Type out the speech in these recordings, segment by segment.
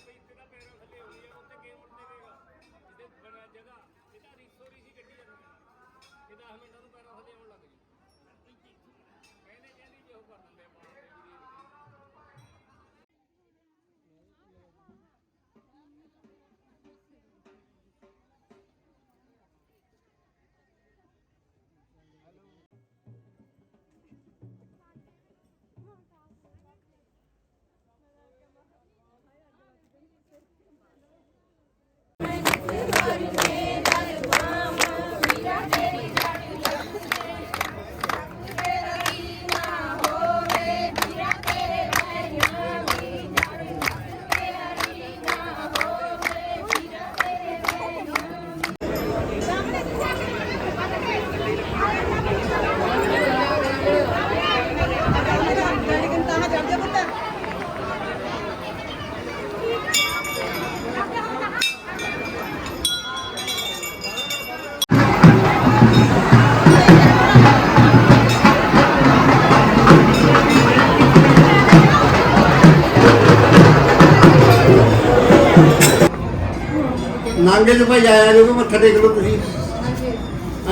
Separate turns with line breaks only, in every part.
ਰੁਪਏ ਤੇਰਾ ਪੈਰਾਂ ਥੱਲੇ ਹੋਣੀ ਆ, ਉੱਥੇ ਗੇਮ ਦੇਵੇਗਾ ਇਹਦੇ ਬਣਾ ਜਗ੍ਹਾ ਇਹਦਾ ਰੀਸੋ ਰੀਸੀ ਗੱਡੀ ਜਾਂਦਾ ਇਹ 10 ਮਿੰਟਾਂ ਨੂੰ ਪੈਰਾਂ ਥੱਲੇ ਆਉਣ
ਨਾਂਗੇ ਚ ਭਾਈ ਆਇਆ ਜੋ ਮੱਥਾ ਟੇਕ ਲਓ ਤੁਸੀਂ।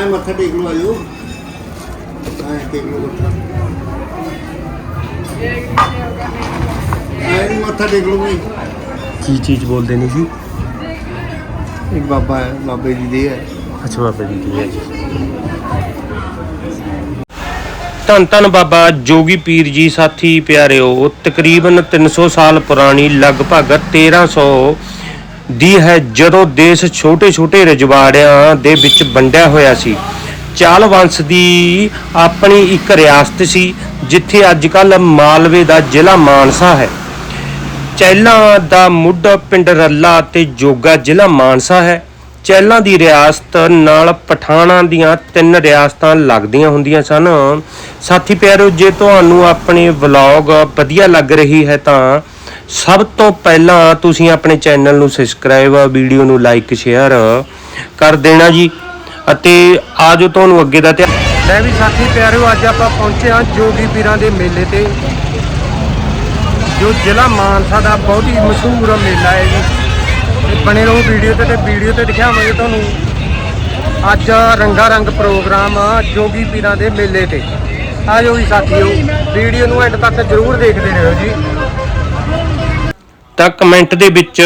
ਐ ਮੱਥਾ ਟੇਕ ਲਓ ਆਜੋ। ਐ ਟੇਕ ਲਓ ਮੱਥਾ। ਐ ਮੱਥਾ ਟੇਕ ਲਓ ਭਾਈ।
ਕੀ ਚੀਜ਼ ਬੋਲਦੇ ਨੇ ਜੀ?
ਇੱਕ ਬਾਬਾ ਹੈ ਬਾਬੇ ਜੀ ਦੇ ਹੈ।
ਅੱਛਾ ਬਾਬਾ ਜੀ ਕੀ ਹੈ ਜੀ। ਧੰਨ ਧੰਨ ਬਾਬਾ ਜੋਗੀ ਪੀਰ ਜੀ ਸਾਥੀ ਪਿਆਰਿਓ ਤਕਰੀਬਨ 300 ਸਾਲ ਪੁਰਾਣੀ ਲਗਭਗ 1300 ਦੀ ਹੈ ਜਦੋਂ ਦੇਸ਼ ਛੋਟੇ ਛੋਟੇ ਰਜਵਾੜਿਆਂ ਦੇ ਵਿੱਚ ਵੰਡਿਆ ਹੋਇਆ ਸੀ। ਚਾਲ ਵੰਸ਼ ਦੀ ਆਪਣੀ ਇੱਕ ਰਿਆਸਤ ਸੀ, ਜਿੱਥੇ ਅੱਜ ਕੱਲ ਮਾਲਵੇ ਦਾ ਜ਼ਿਲ੍ਹਾ ਮਾਨਸਾ ਹੈ। ਚਹਿਲਾਂ ਦਾ ਮੁੱਢ ਪਿੰਡ ਰੱਲਾ ਤੇ ਜੋਗਾ ਜ਼ਿਲ੍ਹਾ ਮਾਨਸਾ ਹੈ। ਚਹਿਲਾਂ ਦੀ ਰਿਆਸਤ ਨਾਲ ਪਠਾਣਾ ਦੀਆਂ ਤਿੰਨ ਰਿਆਸਤਾਂ ਲੱਗਦੀਆਂ ਹੁੰਦੀਆਂ ਸਨ। ਸਾਥੀ ਪਿਆਰੋ, ਜੇ ਤੁਹਾਨੂੰ ਆਪਣੇ ਵਲੌਗ ਵਧੀਆ ਲੱਗ ਰਹੀ ਹੈ ਤਾਂ ਸਭ ਤੋਂ ਪਹਿਲਾਂ ਤੁਸੀਂ ਆਪਣੇ ਚੈਨਲ ਨੂੰ ਸਬਸਕ੍ਰਾਈਬ ਵੀਡੀਓ ਨੂੰ ਲਾਈਕ ਸ਼ੇਅਰ ਕਰ ਦੇਣਾ ਜੀ। ਅਤੇ ਆਜੋ ਤੁਹਾਨੂੰ ਅੱਗੇ ਦਾ ਤੇ ਮੈਂ ਵੀ ਸਾਥੀ ਪਿਆਰਿਓ, ਅੱਜ ਆਪਾਂ ਪਹੁੰਚੇ ਹਾਂ ਜੋਗੀ ਪੀਰਾਂ ਦੇ ਮੇਲੇ ਤੇ। ਜੋ ਜ਼ਿਲ੍ਹਾ ਮਾਨਸਾ ਦਾ ਬਹੁਤ ਹੀ ਮਸ਼ਹੂਰ ਮੇਲਾ ਹੈ ਜੀ। ਬਣੇ ਰਹੋ ਵੀਡੀਓ ਤੇ ਤੇ ਵੀਡੀਓ ਤੇ ਦਿਖਾਵਾਂਗੇ ਤੁਹਾਨੂੰ। ਅੱਜ ਰੰਗਾ ਰੰਗ ਪ੍ਰੋਗਰਾਮ ਜੋਗੀ ਪੀਰਾਂ ਦੇ ਮੇਲੇ ਤੇ। ਆ ਜਾਓ ਜੀ ਸਾਥੀਓ ਵੀਡੀਓ ਨੂੰ ਐਂਡ ਤੱਕ ਜ਼ਰੂਰ ਦੇਖਦੇ ਰਹੋ ਜੀ। ਤਾਂ ਕਮੈਂਟ ਦੇ ਵਿੱਚ,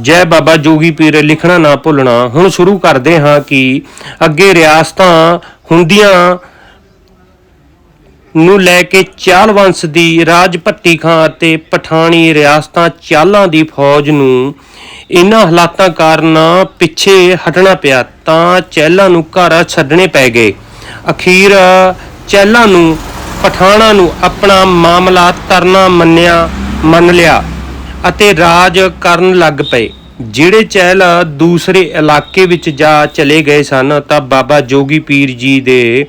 ਜੈ ਬਾਬਾ ਜੋਗੀ ਪੀਰ ਲਿਖਣਾ ਨਾ ਭੁੱਲਣਾ, ਹੁਣ ਸ਼ੁਰੂ ਕਰਦੇ ਹਾਂ ਕਿ ਅੱਗੇ ਰਿਆਸਤਾਂ ਹੁੰਦੀਆਂ ਨੂੰ ਲੈ ਕੇ ਚਾਲ ਵੰਸ਼ ਦੀ ਰਾਜ ਭੱਟੀ ਖਾਂ ਅਤੇ ਪਠਾਣੀ ਰਿਆਸਤਾਂ ਚਾਲਾਂ ਦੀ ਫੌਜ ਨੂੰ ਇਹਨਾਂ ਹਾਲਾਤਾਂ ਕਾਰਨ ਪਿੱਛੇ ਹਟਣਾ ਪਿਆ, ਤਾਂ ਚਹਿਲਾਂ ਨੂੰ ਘਰ ਛੱਡਣੇ ਪੈ ਗਏ। ਅਖੀਰ ਚਹਿਲਾਂ ਨੂੰ, ਪਠਾਣਾ ਨੂੰ ਆਪਣਾ ਮਾਮਲਾ ਤਰਨਾ ਮੰਨਿਆ ਮੰਨ ਲਿਆ ਅਤੇ ਰਾਜ ਕਰਨ ਲੱਗ ਪਏ। ਜਿਹੜੇ ਚਹਿਲ ਦੂਸਰੇ ਇਲਾਕੇ ਵਿੱਚ ਜਾ ਚਲੇ ਗਏ ਸਨ, ਤਾਂ ਬਾਬਾ ਜੋਗੀ ਪੀਰ ਜੀ ਦੇ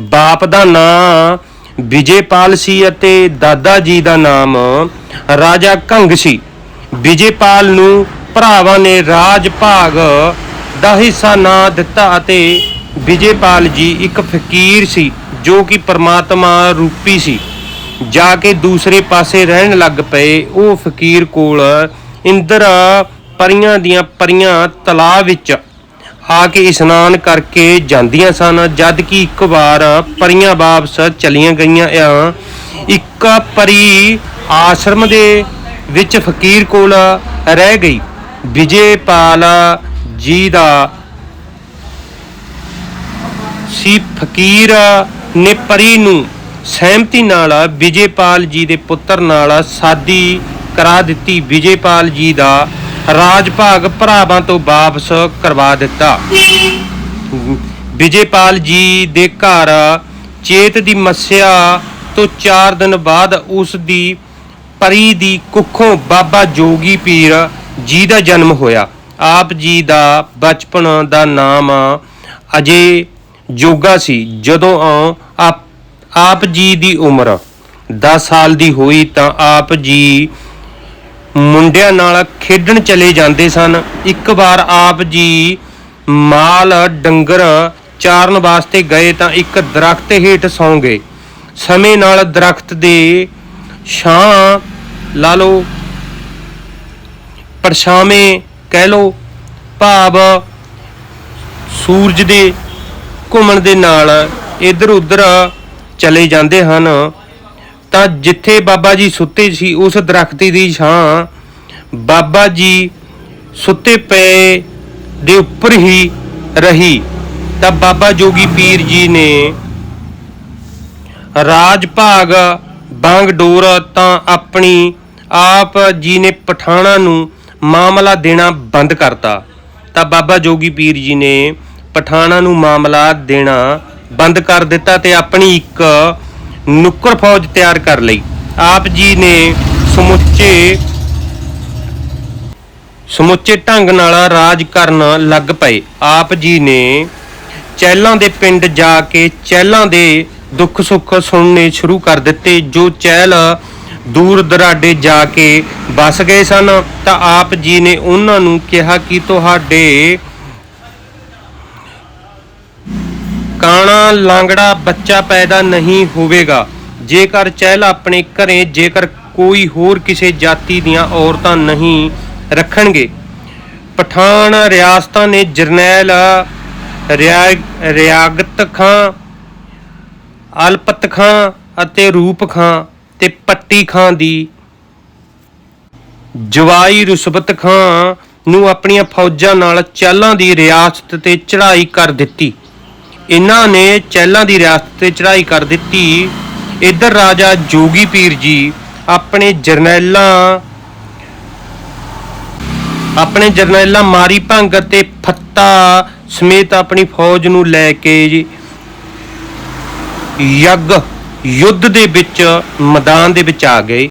ਬਾਪ ਦਾ ਨਾਂ ਵਿਜੇਪਾਲ ਸੀ ਅਤੇ ਦਾਦਾ ਜੀ ਦਾ ਨਾਮ ਰਾਜਾ ਕੰਗ ਸੀ। ਵਿਜੇਪਾਲ ਨੂੰ ਭਰਾਵਾਂ ਨੇ ਰਾਜ ਭਾਗ ਦਾ ਹਿੱਸਾ ਨਾ ਦਿੱਤਾ ਅਤੇ ਵਿਜੇਪਾਲ ਜੀ ਇੱਕ ਫਕੀਰ ਸੀ, ਜੋ ਕਿ ਪਰਮਾਤਮਾ ਰੂਪੀ ਸੀ। ਜਾ ਕੇ ਦੂਸਰੇ ਪਾਸੇ ਰਹਿਣ ਲੱਗ ਪਏ। ਉਹ ਫਕੀਰ ਕੋਲ ਇੰਦਰ ਪਰੀਆਂ ਦੀਆਂ ਪਰੀਆਂ ਤਲਾਅ ਵਿੱਚ ਆ ਕੇ ਇਸ਼ਨਾਨ ਕਰਕੇ ਜਾਂਦੀਆਂ ਸਨ। ਜਦ ਕਿ ਇੱਕ ਵਾਰ ਪਰੀਆਂ ਵਾਪਸ ਚਲੀਆਂ ਗਈਆਂ। ਆ ਇੱਕ ਪਰੀ ਆਸ਼ਰਮ ਦੇ ਵਿੱਚ ਫਕੀਰ ਕੋਲ ਰਹਿ ਗਈ। ਵਿਜੇਪਾਲ ਜੀ ਦਾ ਸੀ। ਫਕੀਰ ਨੇ ਪਰੀ ਨੂੰ ਸਹਿਮਤੀ ਨਾਲ ਵਿਜੇਪਾਲ ਜੀ ਦੇ ਪੁੱਤਰ ਨਾਲ ਸਾਦੀ ਕਰਾ ਦਿੱਤੀ ਵਿਜੇਪਾਲ ਜੀ ਦਾ ਰਾਜ ਭਾਗ ਭਰਾਵਾਂ ਤੋਂ ਵਾਪਸ ਕਰਵਾ ਦਿੱਤਾ। ਵਿਜੇਪਾਲ ਜੀ ਦੇ ਘਰ ਚੇਤ ਦੀ ਮੱਸਿਆ ਤੋਂ 4 ਦਿਨ ਬਾਅਦ ਉਸ ਦੀ ਪਰੀ ਦੀ ਕੁੱਖੋਂ ਬਾਬਾ ਜੋਗੀ ਪੀਰ ਜੀ ਦਾ ਜਨਮ ਹੋਇਆ। ਆਪ ਜੀ ਦਾ ਬਚਪਨ ਦਾ ਨਾਮ ਅਜੇ ਜੋਗਾ ਸੀ। ਜਦੋਂ ਆਪ ਜੀ ਦੀ ਉਮਰ 10 ਸਾਲ ਦੀ ਹੋਈ ਤਾਂ ਆਪ ਜੀ ਮੁੰਡਿਆਂ ਨਾਲ ਖੇਡਣ ਚਲੇ ਜਾਂਦੇ ਸਨ। ਇੱਕ ਵਾਰ ਆਪ ਜੀ ਮਾਲ ਡੰਗਰ ਚਾਰਨ ਵਾਸਤੇ ਗਏ ਤਾਂ ਇੱਕ ਦਰਖਤ ਹੇਠ ਸੌਂ ਗਏ। ਸਮੇਂ ਨਾਲ ਦਰਖਤ ਦੇ ਛਾਂ ਲਾ ਲਓ, ਪਰਛਾਵੇਂ ਕਹਿ ਲਓ, ਭਾਵ ਸੂਰਜ ਦੇ ਘੁੰਮਣ ਦੇ ਨਾਲ ਇੱਧਰ ਉੱਧਰ ਚਲੇ ਜਾਂਦੇ ਹਨ, ਤਾਂ ਜਿੱਥੇ ਬਾਬਾ ਜੀ ਸੁੱਤੇ ਸੀ, ਉਸ ਦਰਖਤ ਦੀ ਛਾਂ ਬਾਬਾ ਜੀ ਸੁੱਤੇ ਪਏ ਦੇ ਉੱਪਰ ਹੀ ਰਹੀ। ਤਾਂ ਬਾਬਾ ਜੋਗੀ ਪੀਰ ਜੀ ਨੇ ਰਾਜ ਭਾਗ ਬਾਂਗ ਡੋਰ ਤਾਂ ਆਪਣੀ ਆਪ ਜੀ ਨੇ ਪਠਾਣਾ ਨੂੰ ਮਾਮਲਾ ਦੇਣਾ ਬੰਦ ਕਰਤਾ। ਤਾਂ ਬਾਬਾ ਜੋਗੀ ਪੀਰ ਜੀ ਨੇ ਪਠਾਣਾ ਨੂੰ ਮਾਮਲਾ ਦੇਣਾ ਬੰਦ ਕਰ ਦਿੱਤਾ ਤੇ ਆਪਣੀ ਇੱਕ ਨੁੱਕਰ ਫੌਜ ਤਿਆਰ ਕਰ ਲਈ। ਆਪ ਜੀ ਨੇ ਸਮੁੱਚੇ ਸਮੁੱਚੇ ਢੰਗ ਨਾਲ ਰਾਜ ਕਰਨ ਲੱਗ ਪਏ। ਆਪ ਜੀ ਨੇ ਚਹਿਲਾਂ ਦੇ ਪਿੰਡ ਜਾ ਕੇ ਚਹਿਲਾਂ ਦੇ ਦੁੱਖ ਸੁੱਖ ਸੁਣਨੇ ਸ਼ੁਰੂ ਕਰ ਦਿੱਤੇ। ਜੋ ਚਹਿਲ ਦੂਰ ਦਰਾਡੇ ਜਾ ਕੇ ਵਸ ਗਏ ਸਨ, ਤਾਂ ਆਪ ਜੀ ਨੇ ਉਹਨਾਂ ਨੂੰ ਕਿਹਾ ਕਿ ਤੁਹਾਡੇ ਕਾਣਾ ਲਾਂਗੜਾ ਬੱਚਾ ਪੈਦਾ ਨਹੀਂ ਹੋਵੇਗਾ। ਜੇਕਰ ਚਹਿਲ ਆਪਣੇ ਘਰੇ, ਜੇਕਰ ਕੋਈ ਹੋਰ ਕਿਸੇ ਜਾਤੀ ਦੀਆਂ ਔਰਤਾਂ ਨਹੀਂ ਰੱਖਣਗੇ। ਪਠਾਨ ਰਿਆਸਤਾਂ ਨੇ ਜਰਨੈਲ ਰਿਆ- ਰਿਆਗਤ ਖਾਂ, ਅਲਪਤ ਖਾਂ ਅਤੇ ਰੂਪ ਖਾਂ ਤੇ ਪੱਟੀ ਖਾਂ ਦੀ ਜਵਾਈ ਰੁਸਬਤ ਖਾਂ ਨੂੰ ਆਪਣੀਆਂ ਫੌਜਾਂ ਨਾਲ ਚਾਲਾਂ ਦੀ ਰਿਆਸਤ ਤੇ ਚੜ੍ਹਾਈ ਕਰ ਦਿੱਤੀ। ਇਹਨਾਂ ਨੇ ਚਹਿਲਾਂ ਦੀ ਰਿਆਸਤ ਤੇ ਚੜ੍ਹਾਈ ਕਰ ਦਿੱਤੀ। ਇੱਧਰ ਰਾਜਾ ਜੋਗੀ ਪੀਰ ਜੀ ਆਪਣੇ ਜਰਨੈਲਾਂ ਆਪਣੇ ਜਰਨੈਲਾਂ ਮਾਰੀ ਭੰਗ ਅਤੇ ਫੱਤਾ ਸਮੇਤ ਆਪਣੀ ਫੌਜ ਨੂੰ ਲੈ ਕੇ ਜੀ ਯੱਗ ਯੁੱਧ ਦੇ ਵਿੱਚ ਮੈਦਾਨ ਦੇ ਵਿੱਚ ਆ ਗਏ।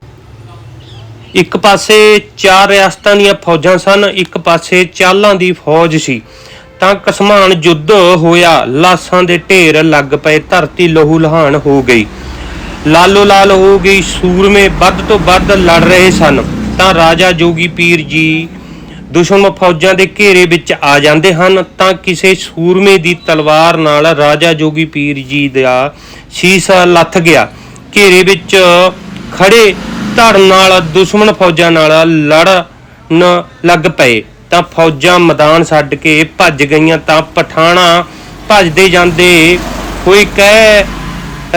ਇੱਕ ਪਾਸੇ ਚਾਰ ਰਿਆਸਤਾਂ ਦੀਆਂ ਫੌਜਾਂ ਸਨ, ਇੱਕ ਪਾਸੇ ਚਾਲਾਂ ਦੀ ਫੌਜ ਸੀ। ਤਾਂ ਕਸਮਾਨ ਯੁੱਧ ਹੋਇਆ, ਲਾਸਾਂ ਦੇ ਢੇਰ ਲੱਗ ਪਏ, ਧਰਤੀ ਲਹੂ ਲਹਾਨ ਹੋ ਗਈ। ਲਾਲੋ ਲਾਲ ਹੋ ਗਈ, ਸੂਰਮੇ ਵੱਧ ਤੋਂ ਵੱਧ ਲੜ ਰਹੇ ਸਨ। ਤਾਂ ਰਾਜਾ ਜੋਗੀ ਪੀਰ ਜੀ ਦੁਸ਼ਮਣ ਫੌਜਾਂ ਦੇ ਘੇਰੇ ਵਿੱਚ ਆ ਜਾਂਦੇ ਹਨ। ਤਾਂ ਕਿਸੇ ਸੂਰਮੇ ਦੀ ਤਲਵਾਰ ਨਾਲ ਰਾਜਾ ਜੋਗੀ ਪੀਰ ਜੀ ਦਾ ਸ਼ੀਸ਼ ਲੱਥ ਗਿਆ। ਘੇਰੇ ਵਿੱਚ ਖੜੇ ਧੜ ਨਾਲ ਦੁਸ਼ਮਣ ਫੌਜਾਂ ਨਾਲ ਲੜਨ ਲੱਗ ਪਏ। ਤਾਂ ਫੌਜਾਂ ਮੈਦਾਨ ਛੱਡ ਕੇ ਭੱਜ ਗਈਆਂ ਤਾਂ ਪਠਾਣਾ ਭੱਜਦੇ ਜਾਂਦੇ ਕੋਈ ਕਹਿ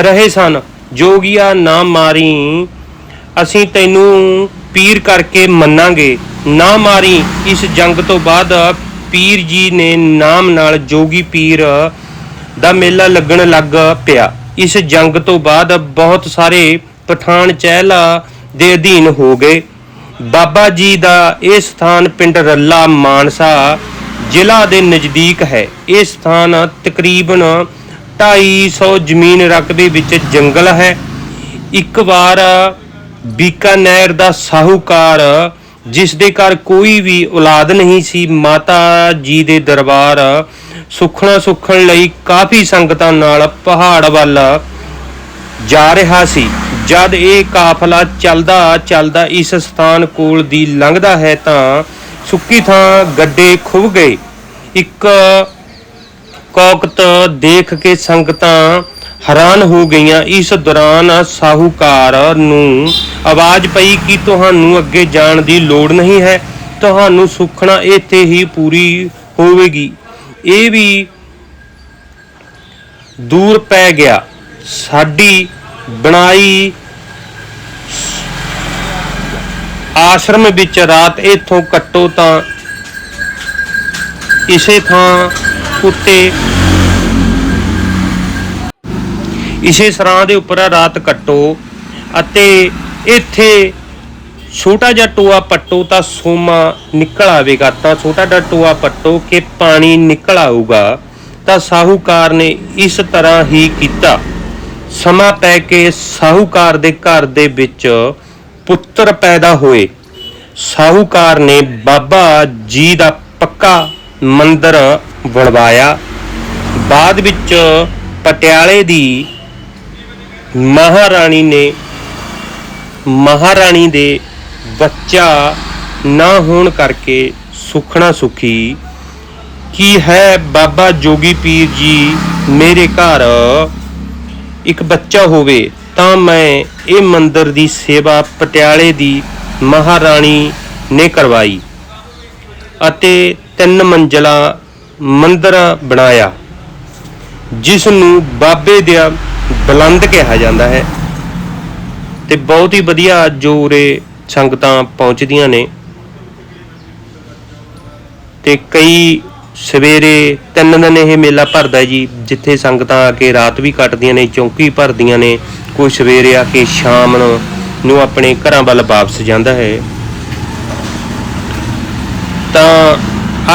ਰਹੇ ਸਨ, ਜੋਗੀਆ, ਨਾ ਮਾਰੀ, ਅਸੀਂ ਤੈਨੂੰ ਪੀਰ ਕਰਕੇ ਮੰਨਾਂਗੇ। ਨਾ ਮਾਰੀ, ਇਸ ਜੰਗ ਤੋਂ ਬਾਅਦ ਪੀਰ ਜੀ ਨੇ ਨਾਮ ਨਾਲ ਜੋਗੀ ਪੀਰ ਦਾ ਮੇਲਾ ਲੱਗਣ ਲੱਗ ਪਿਆ। ਇਸ ਜੰਗ ਤੋਂ ਬਾਅਦ ਬਹੁਤ ਸਾਰੇ ਪਠਾਨ ਚਹਿਲਾ ਦੇ ਅਧੀਨ ਹੋ ਗਏ। ਬਾਬਾ ਜੀ ਦਾ ਇਹ ਸਥਾਨ ਪਿੰਡ ਰੱਲਾ ਮਾਨਸਾ ਜ਼ਿਲ੍ਹਾ ਦੇ ਨਜ਼ਦੀਕ ਹੈ। ਇਹ ਸਥਾਨ ਤਕਰੀਬਨ 250 ਜ਼ਮੀਨ ਰਕਬੇ ਵਿੱਚ ਜੰਗਲ ਹੈ। ਇੱਕ ਵਾਰ ਬੀਕਾਨੇਰ ਦਾ ਸਾਹੂਕਾਰ, ਜਿਸ ਦੇ ਘਰ ਕੋਈ ਵੀ ਔਲਾਦ ਨਹੀਂ ਸੀ, ਮਾਤਾ ਜੀ ਦੇ ਦਰਬਾਰ ਸੁਖਣਾ ਸੁਖਣ ਲਈ ਕਾਫੀ ਸੰਗਤਾਂ ਨਾਲ ਪਹਾੜ ਵੱਲ ਜਾ ਰਿਹਾ ਸੀ। ਜਦ ਇਹ ਕਾਫਲਾ ਚੱਲਦਾ ਚੱਲਦਾ ਇਸ ਸਥਾਨ ਕੋਲ ਦੀ ਲੰਘਦਾ ਹੈ ਤਾਂ ਸੁੱਕੀ ਥਾਂ ਗੱਡੇ ਖੁੱਭ ਗਏ। ਇੱਕ ਕੌਕਤ ਦੇਖ ਕੇ ਸੰਗਤਾਂ ਹੈਰਾਨ ਹੋ ਗਈਆਂ। ਇਸ ਦੌਰਾਨ ਸਾਹੂਕਾਰ ਨੂੰ ਆਵਾਜ਼ ਪਈ ਕਿ ਤੁਹਾਨੂੰ ਅੱਗੇ ਜਾਣ ਦੀ ਲੋੜ ਨਹੀਂ ਹੈ। ਤੁਹਾਨੂੰ ਸੁਖਣਾ ਇੱਥੇ ਹੀ ਪੂਰੀ ਹੋਵੇਗੀ। ਇਹ ਵੀ ਦੂਰ ਪੈ ਗਿਆ। ਸਾਡੀ ਬਣਾਈ ਆਸ਼ਰਮ ਵਿੱਚ ਰਾਤ ਇੱਥੋਂ ਕੱਟੋ ਤਾਂ ਇਸੇ ਥਾਂ ਉੱਤੇ ਇਸੇ ਸਰਾਂ ਦੇ ਉੱਪਰ ਰਾਤ ਕੱਟੋ ਅਤੇ ਇੱਥੇ ਛੋਟਾ ਜਿਹਾ ਟੋਆ ਪੱਟੋ ਤਾਂ ਸੋਮਾ ਨਿਕਲ ਆਵੇਗਾ। ਤਾਂ ਛੋਟਾ ਜਿਹਾ ਟੋਆ ਪੱਟੋ ਕਿ ਪਾਣੀ ਨਿਕਲ ਆਊਗਾ ਤਾਂ ਸਾਹੂਕਾਰ ਨੇ ਇਸ ਤਰ੍ਹਾਂ ਹੀ ਕੀਤਾ। ਸਮਾਂ ਪੈ ਕੇ ਸਾਹੂਕਾਰ ਦੇ ਘਰ ਦੇ ਵਿੱਚ ਪੁੱਤਰ ਪੈਦਾ ਹੋਏ। ਸਾਹੂਕਾਰ ਨੇ ਬਾਬਾ ਜੀ ਦਾ ਪੱਕਾ ਮੰਦਿਰ ਬਣਵਾਇਆ। ਬਾਅਦ ਵਿੱਚ ਪਟਿਆਲੇ ਦੀ ਮਹਾਰਾਣੀ ਨੇ ਮਹਾਰਾਣੀ ਦੇ ਬੱਚਾ ਨਾ ਹੋਣ ਕਰਕੇ ਸੁਖਣਾ ਸੁਖੀ। ਕੀ ਹੈ ਬਾਬਾ ਜੋਗੀ ਪੀਰ ਜੀ ਮੇਰੇ ਘਰ? ਇੱਕ ਬੱਚਾ ਹੋਵੇ, ਤਾਂ ਮੈਂ ਇਹ ਮੰਦਿਰ ਦੀ ਸੇਵਾ ਪਟਿਆਲੇ ਦੀ ਮਹਾਰਾਣੀ ਨੇ ਕਰਵਾਈ ਅਤੇ ਤਿੰਨ ਮੰਜ਼ਲਾ ਮੰਦਿਰ ਬਣਾਇਆ ਜਿਸ ਨੂੰ ਬਾਬੇ ਦਾ ਬੁਲੰਦ ਕਿਹਾ ਜਾਂਦਾ ਹੈ। ਤੇ ਬਹੁਤ ਹੀ ਵਧੀਆ ਜੋ ਉਰੇ ਸੰਗਤਾਂ ਪਹੁੰਚਦੀਆਂ ਨੇ। ਤੇ ਕਈ ਸਵੇਰੇ ਤਿੰਨ ਦਿਨ ਇਹ ਮੇਲਾ ਭਰਦਾ ਜੀ, ਜਿੱਥੇ ਸੰਗਤਾਂ ਆ ਕੇ ਰਾਤ ਵੀ ਕੱਟਦੀਆਂ ਨੇ, ਚੌਂਕੀ ਭਰਦੀਆਂ ਨੇ, ਕੋਈ ਸਵੇਰੇ ਆ ਕੇ ਸ਼ਾਮ ਨੂੰ ਆਪਣੇ ਘਰਾਂ ਵੱਲ ਵਾਪਸ ਜਾਂਦਾ ਹੈ। ਤਾਂ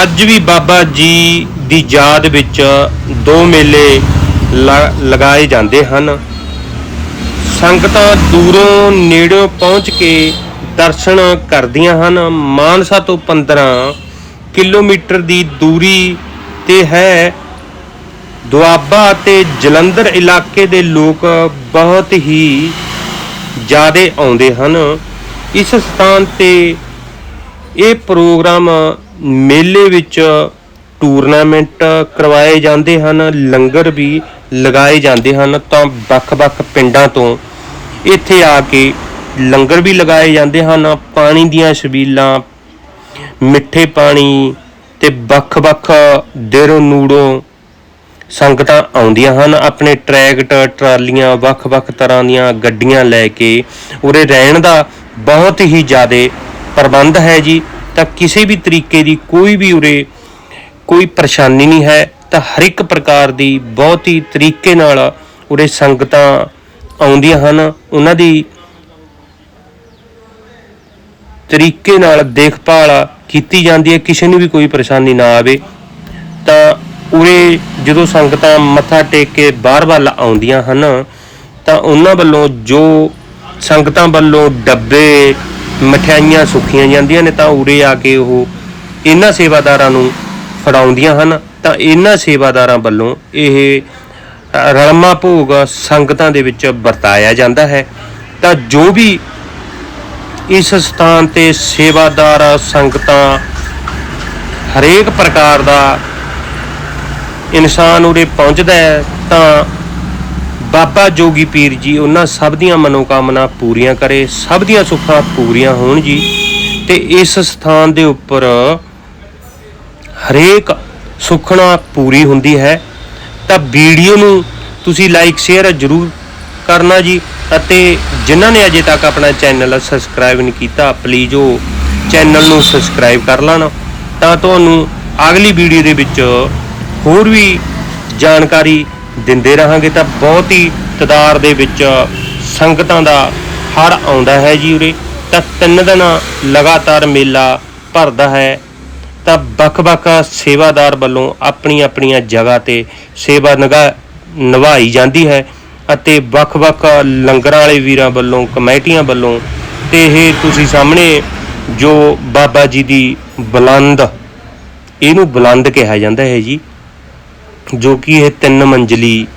ਅੱਜ ਵੀ ਬਾਬਾ ਜੀ ਦੀ ਯਾਦ ਵਿੱਚ ਦੋ ਮੇਲੇ ਲ- ਲਗਾਏ ਜਾਂਦੇ ਹਨ। ਸੰਗਤਾਂ ਦੂਰੋਂ ਨੇੜਿਓਂ ਪਹੁੰਚ ਕੇ ਦਰਸ਼ਨ ਕਰਦੀਆਂ ਹਨ। ਮਾਨਸਾ ਤੋਂ 15 ਕਿਲੋਮੀਟਰ ਦੀ ਦੂਰੀ ਤੇ ਹੈ। ਦੁਆਬਾ ਤੇ ਜਲੰਧਰ ਇਲਾਕੇ ਦੇ ਲੋਕ ਬਹੁਤ ਹੀ ਜ਼ਿਆਦੇ ਆਉਂਦੇ ਹਨ। ਇਸ ਸਥਾਨ ਤੇ ਇਹ ਪ੍ਰੋਗਰਾਮ ਮੇਲੇ ਵਿੱਚ ਟੂਰਨਾਮੈਂਟ ਕਰਵਾਏ ਜਾਂਦੇ ਹਨ, ਲੰਗਰ ਵੀ ਲਗਾਏ ਜਾਂਦੇ ਹਨ। ਤਾਂ ਵੱਖ-ਵੱਖ ਪਿੰਡਾਂ ਤੋਂ ਇੱਥੇ ਆ ਕੇ ਲੰਗਰ ਵੀ ਲਗਾਏ ਜਾਂਦੇ ਹਨ। ਪਾਣੀ ਦੀਆਂ ਛਬੀਲਾਂ ਮਿੱਠੇ ਪਾਣੀ ਤੇ ਵੱਖ-ਵੱਖ ਦੇਰੋਂ ਨੂੜੋਂ ਸੰਗਤਾਂ ਆਉਂਦੀਆਂ ਹਨ। ਆਪਣੇ ਟਰੈਕਟਰ ਟਰਾਲੀਆਂ ਵੱਖ-ਵੱਖ ਤਰ੍ਹਾਂ ਦੀਆਂ ਗੱਡੀਆਂ ਲੈ ਕੇ ਉਰੇ ਰਹਿਣ ਦਾ ਬਹੁਤ ਹੀ ਜ਼ਿਆਦਾ ਪ੍ਰਬੰਧ ਹੈ ਜੀ। ਤਾਂ ਕਿਸੇ ਵੀ ਤਰੀਕੇ ਦੀ ਕੋਈ ਵੀ ਉਰੇ ਕੋਈ ਪਰੇਸ਼ਾਨੀ ਨਹੀਂ ਹੈ। ਤਾਂ ਹਰ ਇੱਕ ਪ੍ਰਕਾਰ ਦੀ ਬਹੁਤ ਹੀ ਤਰੀਕੇ ਨਾਲ ਉਰੇ ਸੰਗਤਾਂ ਆਉਂਦੀਆਂ ਹਨ। ਉਹਨਾਂ ਦੀ ਤਰੀਕੇ ਨਾਲ ਦੇਖਭਾਲ ਕੀਤੀ ਜਾਂਦੀ ਹੈ, ਕਿਸੇ ਨੂੰ ਵੀ ਕੋਈ ਪਰੇਸ਼ਾਨੀ ਨਾ ਆਵੇ। ਤਾਂ ਉਰੇ ਜਦੋਂ ਸੰਗਤਾਂ ਮੱਥਾ ਟੇਕ ਕੇ ਬਾਹਰ ਵੱਲ ਆਉਂਦੀਆਂ ਹਨ, ਤਾਂ ਉਹਨਾਂ ਵੱਲੋਂ ਜੋ ਸੰਗਤਾਂ ਵੱਲੋਂ ਡੱਬੇ, ਮਠਿਆਈਆਂ ਸੁੱਖੀਆਂ ਜਾਂਦੀਆਂ ਨੇ, ਤਾਂ ਉਰੇ ਆ ਕੇ ਉਹ ਇਹਨਾਂ ਸੇਵਾਦਾਰਾਂ ਨੂੰ ਫੜਾਉਂਦੀਆਂ ਹਨ। ਤਾਂ ਇਹਨਾਂ ਸੇਵਾਦਾਰਾਂ ਵੱਲੋਂ ਇਹ ਰਲਮਾ ਭੋਗ ਸੰਗਤਾਂ ਦੇ ਵਿੱਚ ਵਰਤਾਇਆ ਜਾਂਦਾ ਹੈ। ਤਾਂ ਜੋ ਵੀ ਇਸ ਸਥਾਨ ਤੇ ਸੇਵਾਦਾਰ ਸੰਗਤਾਂ ਹਰੇਕ ਪ੍ਰਕਾਰ ਦਾ ਇਨਸਾਨ ਉਰੇ ਪਹੁੰਚਦਾ ਹੈ, ਤਾਂ ਬਾਬਾ ਜੋਗੀ ਪੀਰ ਜੀ ਉਹਨਾਂ ਸਭ ਦੀਆਂ ਮਨੋਕਾਮਨਾ ਪੂਰੀਆਂ ਕਰੇ, ਸਭ ਦੀਆਂ ਸੁੱਖਾਂ ਪੂਰੀਆਂ ਹੋਣ ਜੀ। ਤੇ ਇਸ ਸਥਾਨ ਦੇ ਉੱਪਰ ਹਰੇਕ ਸੁਖਣਾ ਪੂਰੀ ਹੁੰਦੀ ਹੈ। ਤਾਂ ਵੀਡੀਓ ਨੂੰ ਤੁਸੀਂ ਲਾਈਕ ਸ਼ੇਅਰ ਜ਼ਰੂਰ ਕਰਨਾ ਜੀ। ਅਤੇ ਜਿਨ੍ਹਾਂ ਨੇ ਅਜੇ ਤੱਕ ਆਪਣਾ ਚੈਨਲ ਸਬਸਕ੍ਰਾਈਬ ਨਹੀਂ ਕੀਤਾ ਪਲੀਜ਼ ਉਹ ਚੈਨਲ ਨੂੰ ਸਬਸਕ੍ਰਾਈਬ ਕਰ ਲੈਣਾ। ਤਾਂ ਤੁਹਾਨੂੰ ਅਗਲੀ ਵੀਡੀਓ ਦੇ ਵਿੱਚ ਹੋਰ ਵੀ ਜਾਣਕਾਰੀ ਦਿੰਦੇ ਰਹਾਂਗੇ। ਤਾਂ ਬਹੁਤ ਹੀ ਤਦਾਰ ਦੇ ਵਿੱਚ ਸੰਗਤਾਂ ਦਾ ਹੜ ਆਉਂਦਾ ਹੈ ਜੀ ਉਰੇ। ਤਾਂ ਤਿੰਨ ਦਿਨ ਲਗਾਤਾਰ ਮੇਲਾ ਭਰਦਾ ਹੈ। ਤਾਂ ਵੱਖ-ਵੱਖ ਸੇਵਾਦਾਰ ਵੱਲੋਂ ਆਪਣੀ ਆਪਣੀਆਂ ਜਗ੍ਹਾ ਤੇ ਸੇਵਾ ਨਿਭਾ ਨਿਭਾਈ ਜਾਂਦੀ ਹੈ। ਅਤੇ ਵੱਖ-ਵੱਖ ਲੰਗਰਾਂ ਵਾਲੇ ਵੀਰਾਂ ਵੱਲੋਂ, ਕਮੇਟੀਆਂ ਵੱਲੋਂ ਤੇ ਇਹ ਤੁਸੀਂ ਸਾਹਮਣੇ ਜੋ ਬਾਬਾ ਜੀ ਦੀ ਬੁਲੰਦ, ਇਹਨੂੰ ਬੁਲੰਦ ਕਿਹਾ ਜਾਂਦਾ ਹੈ ਜੀ, ਜੋ ਕਿ ਇਹ ਤਿੰਨ ਮੰਜ਼ਲੀ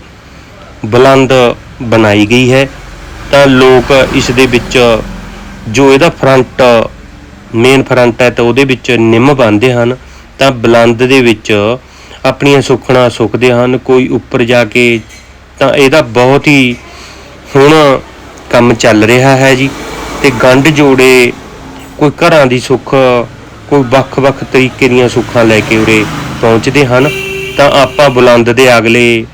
ਬੁਲੰਦ ਬਣਾਈ ਗਈ ਹੈ। ਤਾਂ ਲੋਕ ਇਸ ਦੇ ਵਿੱਚ ਜੋ ਇਹਦਾ ਫਰੰਟ, ਮੇਨ ਫਰੰਟ ਹੈ, ਤਾਂ ਉਹਦੇ ਵਿੱਚ ਨਿੰਮ ਬੰਨ੍ਹਦੇ ਹਨ। ਤਾਂ ਬੁਲੰਦ ਦੇ ਵਿੱਚ ਆਪਣੀਆਂ ਸੁੱਖਣਾ ਸੁੱਖਦੇ ਹਨ, ਕੋਈ ਉੱਪਰ ਜਾ ਕੇ ਤਾਂ ਇਹਦਾ ਬਹੁਤ ਹੀ ਹੁਣ ਕੰਮ ਚੱਲ ਰਿਹਾ ਹੈ ਜੀ। ਤੇ ਗੰਢ ਜੋੜੇ ਕੋਈ ਘਰਾਂ ਦੀ ਸੁੱਖ, ਕੋਈ ਵੱਖ-ਵੱਖ ਤਰੀਕੇ ਦੀਆਂ ਸੁੱਖਾਂ ਲੈ ਕੇ ਉਰੇ ਪਹੁੰਚਦੇ ਹਨ। ਤਾਂ ਆਪਾਂ ਬੁਲੰਦ ਦੇ ਅਗਲੇ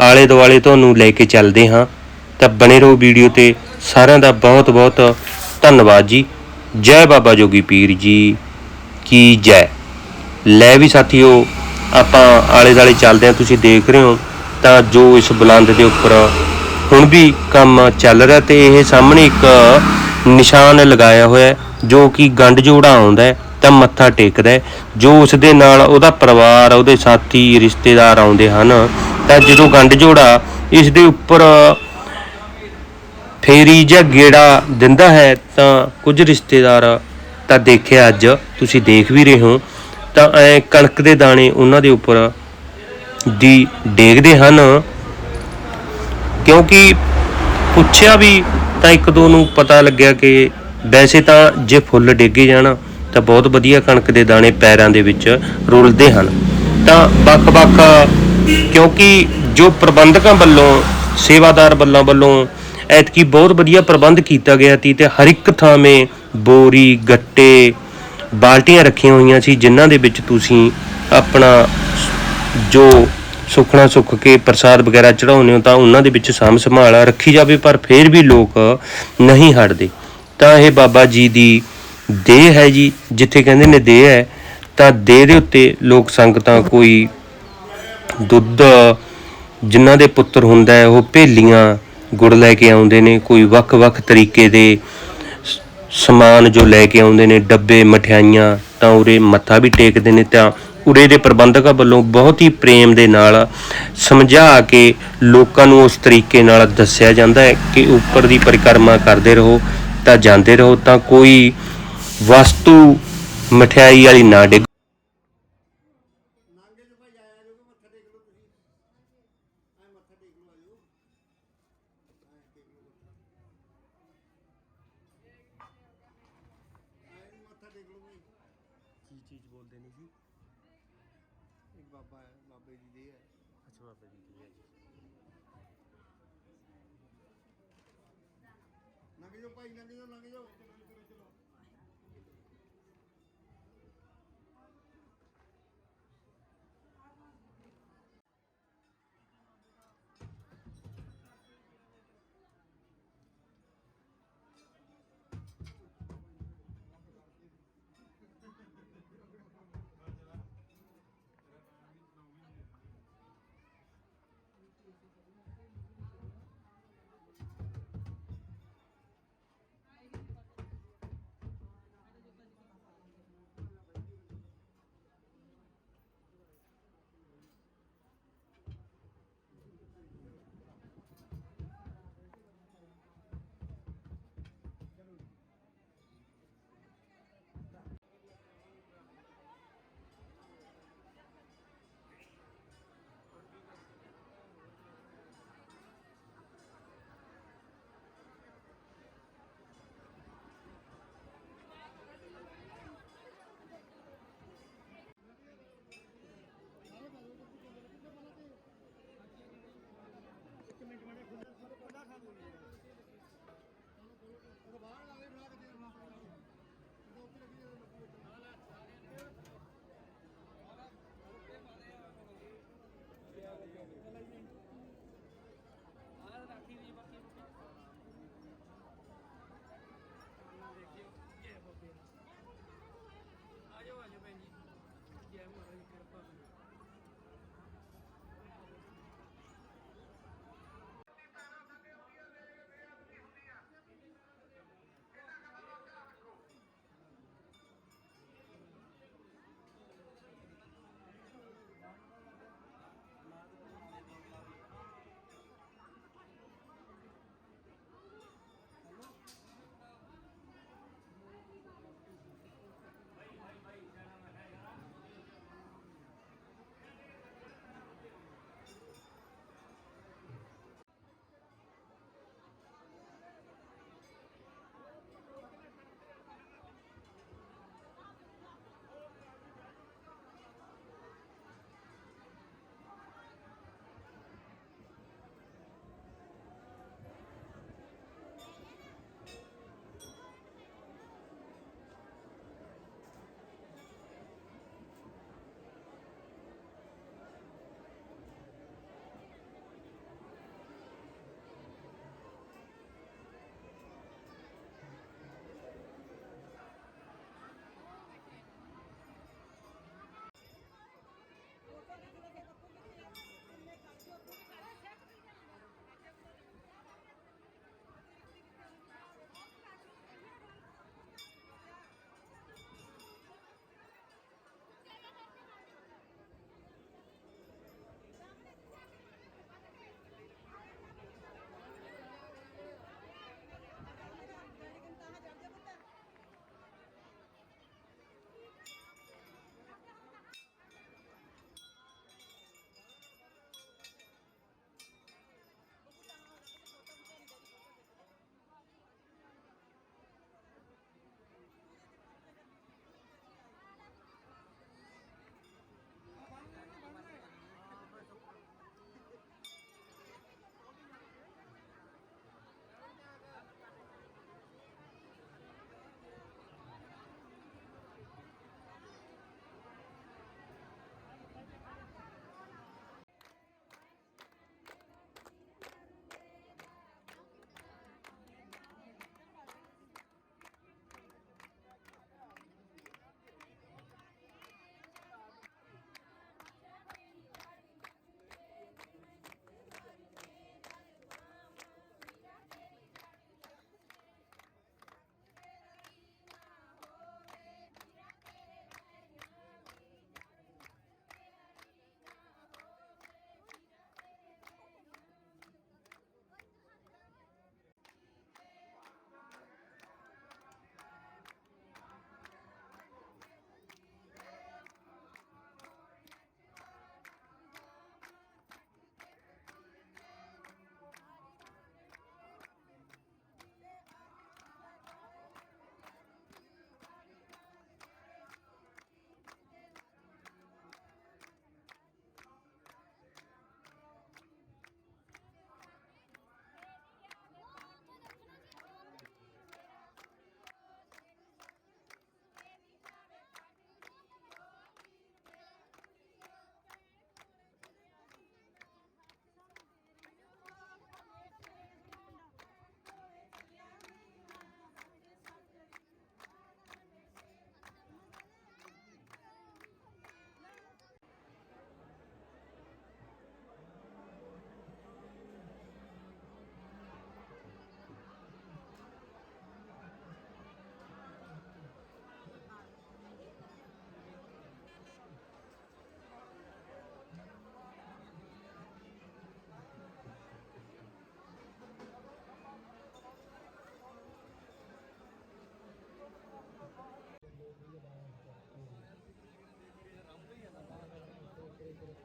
ਆਲੇ ਦੁਆਲੇ ਤੁਹਾਨੂੰ ਲੈ ਕੇ ਚੱਲਦੇ ਹਾਂ। ਤਾਂ ਬਣੇ ਰਹੋ ਵੀਡੀਓ ਤੇ। ਸਾਰਿਆਂ ਦਾ ਬਹੁਤ-ਬਹੁਤ ਧੰਨਵਾਦ ਜੀ। ਜੈ ਬਾਬਾ ਜੋਗੀ ਪੀਰ ਜੀ ਕੀ ਜੈ। ਲੈ ਵੀ ਸਾਥੀਓ, ਆਪਾਂ ਆਲੇ ਦੁਆਲੇ ਚੱਲਦੇ ਹਾਂ। ਤੁਸੀਂ ਦੇਖ ਰਹੇ ਹੋ ਤਾਂ ਜੋ ਇਸ ਬੁਲੰਦ ਦੇ ਉੱਪਰ ਹੁਣ ਵੀ ਕੰਮ ਚੱਲ ਰਿਹਾ ਤੇ ਇਹ ਸਾਹਮਣੇ ਇੱਕ ਨਿਸ਼ਾਨ ਲਗਾਇਆ ਹੋਇਆ ਹੈ, ਜੋ ਕਿ ਗੰਢ ਜੋੜਾ ਆਉਂਦਾ ਹੈ ਤਾਂ ਮੱਥਾ ਟੇਕਦਾ ਹੈ। ਜੋ ਉਸ ਦੇ ਨਾਲ ਉਹਦਾ ਪਰਿਵਾਰ ਉਹਦੇ ਸਾਥੀ ਰਿਸ਼ਤੇਦਾਰ ਆਉਂਦੇ ਹਨ ਤਾਂ ਜਦੋਂ ਗੰਢ ਜੋੜਾ ਇਸ ਦੇ ਉੱਪਰ ਫੇਰੀ ਜਾਂ ਗੇੜਾ ਦਿੰਦਾ ਹੈ ਤਾਂ ਕੁਝ ਰਿਸ਼ਤੇਦਾਰ ਤਾਂ ਦੇਖਿਆ ਅੱਜ ਤੁਸੀਂ ਦੇਖ ਵੀ ਰਹੇ ਹੋ ਤਾਂ ਐ ਕਣਕ ਦੇ ਦਾਣੇ ਉਹਨਾਂ ਦੇ ਉੱਪਰ ਦੀ ਡੇਗਦੇ ਹਨ। ਕਿਉਂਕਿ ਪੁੱਛਿਆ ਵੀ ਤਾਂ ਇੱਕ ਦੋ ਨੂੰ ਪਤਾ ਲੱਗਿਆ ਕਿ ਵੈਸੇ ਤਾਂ ਜੇ ਫੁੱਲ ਡੇਗੇ ਜਾਣ, ਤਾਂ ਬਹੁਤ ਵਧੀਆ ਕਣਕ ਦੇ ਦਾਣੇ ਪੈਰਾਂ ਦੇ ਵਿੱਚ ਰੁਲਦੇ ਹਨ। ਤਾਂ ਵੱਖ-ਵੱਖ ਕਿਉਂਕਿ ਜੋ ਪ੍ਰਬੰਧਕਾਂ ਵੱਲੋਂ, ਸੇਵਾਦਾਰ ਵੱਲੋਂ ਵੱਲੋਂ ਐਤਕੀ ਬਹੁਤ ਵਧੀਆ ਪ੍ਰਬੰਧ ਕੀਤਾ ਗਿਆ ਸੀ ਤੇ ਹਰ ਇੱਕ ਥਾਵੇਂ ਬੋਰੀ, ਗੱਟੇ, ਬਾਲਟੀਆਂ ਰੱਖੀਆਂ ਹੋਈਆਂ ਸੀ, ਜਿਨ੍ਹਾਂ ਦੇ ਵਿੱਚ ਤੁਸੀਂ ਆਪਣਾ ਜੋ ਸੁੱਖਣਾ ਸੁੱਖ ਕੇ ਪ੍ਰਸਾਦ ਵਗੈਰਾ ਚੜਾਉਂਦੇ ਹੋ ਤਾਂ ਉਹਨਾਂ ਦੇ ਵਿੱਚ ਸਾਂਭ ਸੰਭਾਲ ਰੱਖੀ ਜਾਵੇ, ਪਰ ਫਿਰ ਵੀ ਲੋਕ ਨਹੀਂ ਹਟਦੇ। ਤਾਂ ਇਹ ਬਾਬਾ ਜੀ ਦੀ ਦੇਹ ਹੈ ਜੀ, ਜਿੱਥੇ ਕਹਿੰਦੇ ਨੇ ਦੇਹ ਹੈ, ਤਾਂ ਦੇਹ ਦੇ ਉੱਤੇ ਲੋਕ ਸੰਗਤਾਂ ਕੋਈ ਦੁੱਧ ਜਿਨ੍ਹਾਂ ਦੇ ਪੁੱਤਰ ਹੁੰਦਾ ਹੈ, ਉਹ ਭੇਲੀਆਂ ਗੁੜ ਲੈ ਕੇ ਆਉਂਦੇ ਨੇ, ਕੋਈ ਵੱਖ-ਵੱਖ ਤਰੀਕੇ ਦੇ ਸਮਾਨ ਜੋ ਲੈ ਕੇ ਆਉਂਦੇ ਨੇ, ਡੱਬੇ, ਮਠਿਆਈਆਂ ਤਾਂ ਉਰੇ ਮੱਥਾ ਵੀ ਟੇਕਦੇ ਨੇ, ਤਾਂ ਉਰੇ ਦੇ ਪ੍ਰਬੰਧਕਾਂ ਵੱਲੋਂ ਬਹੁਤ ਹੀ ਪ੍ਰੇਮ ਦੇ ਨਾਲ ਸਮਝਾ ਕੇ ਲੋਕਾਂ ਨੂੰ ਉਸ ਤਰੀਕੇ ਨਾਲ ਦੱਸਿਆ ਜਾਂਦਾ ਹੈ ਕਿ ਉੱਪਰ ਦੀ ਪਰਿਕਰਮਾ ਕਰਦੇ ਰਹੋ, ਤਾਂ ਜਾਂਦੇ ਰਹੋ, ਤਾਂ ਕੋਈ ਵਸਤੂ ਮਠਿਆਈ ਵਾਲੀ ਨਾ ਡਿੱਗ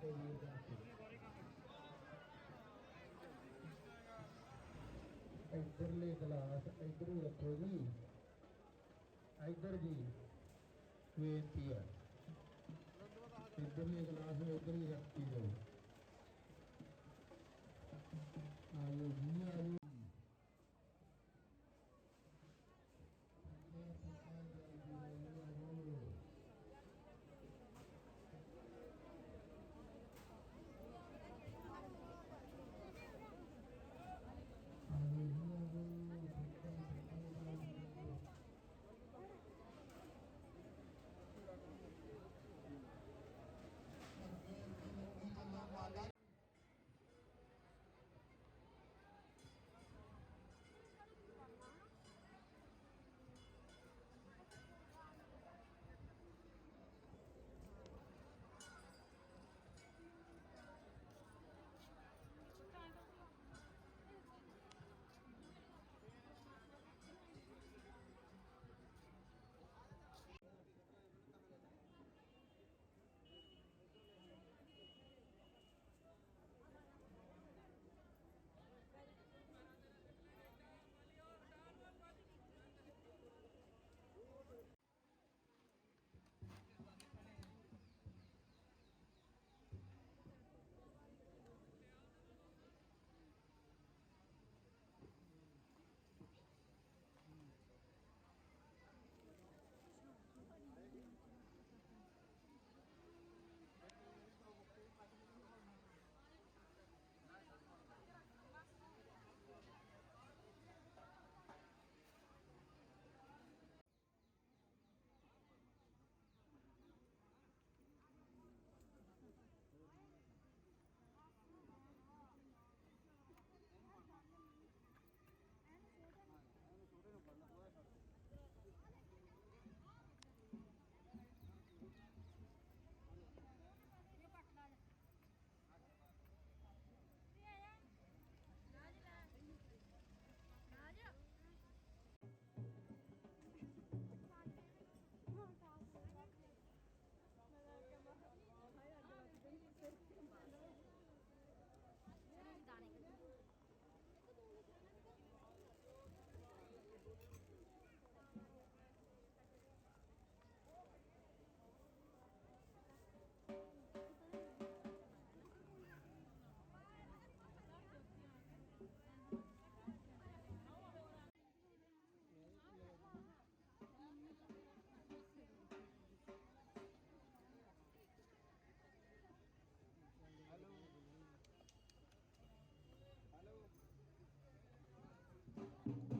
ਵੱਡੇ ਵੀਰ ਦਾ ਇੱਧਰਲੇ ਗਲਾਸ ਇੱਧਰ ਰੱਖੋ ਜੀ। ਇੱਧਰ ਜੀ, ਬੇਨਤੀ ਹੈ। ਇੱਧਰਲੇ ਗਲਾਸ ਇੱਧਰ ਹੀ ਰੱਖੀ ਜਾਓ। ਆਇਓ ਜੀ। Thank
you.